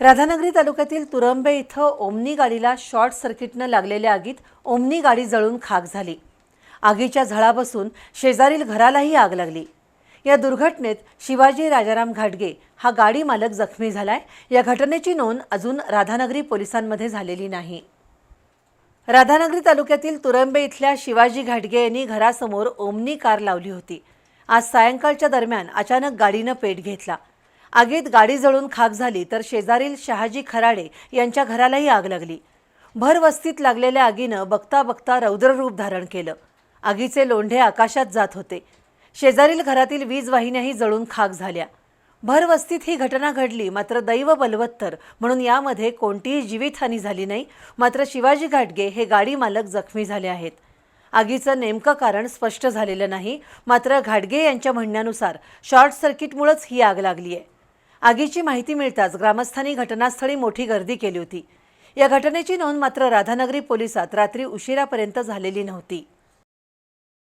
राधानगरी तालुक्यातील तुरंबे इथं ओमनी गाडीला शॉर्ट सर्किटनं लागलेल्या आगीत ओमनी गाडी जळून खाक झाली. आगीच्या झळा बसून शेजारील घरालाही आग लागली. या दुर्घटनेत शिवाजी राजाराम घाटगे हा गाडी मालक जखमी झालाय. या घटनेची नोंद अजून राधानगरी पोलिसांमध्ये झालेली नाही. राधानगरी तालुक्यातील तुरंबे इथल्या शिवाजी घाटगे यांनी घरासमोर ओमनी कार लावली होती. आज सायंकाळच्या दरम्यान अचानक गाडीनं पेट घेतला. आगीत गाडी जळून खाक झाली तर शेजारील शहाजी खराडे यांच्या घरालाही आग लागली. भर वस्तीत लागलेल्या आगीनं बघता बघता रौद्ररूप धारण केलं. आगीचे लोंढे आकाशात जात होते. शेजारील घरातील वीज वाहिन्याही जळून खाक झाल्या. भर वस्तीत ही घटना घडली मात्र दैव बलवत्तर म्हणून यामध्ये कोणतीही जीवितहानी झाली नाही मात्र शिवाजी घाटगे हे गाडी मालक जखमी झाले आहेत. आगीचं नेमकं कारण स्पष्ट झालेलं नाही मात्र घाटगे यांच्या म्हणण्यानुसार शॉर्ट सर्किटमुळेच ही आग लागली आहे आगीची माहिती मिळताच ग्रामस्थांनी घटनास्थळी मोठी गर्दी केली होती. या घटनेची नोंद मात्र राधानगरी पोलिसात रात्री उशिरापर्यंत झालेली नव्हती.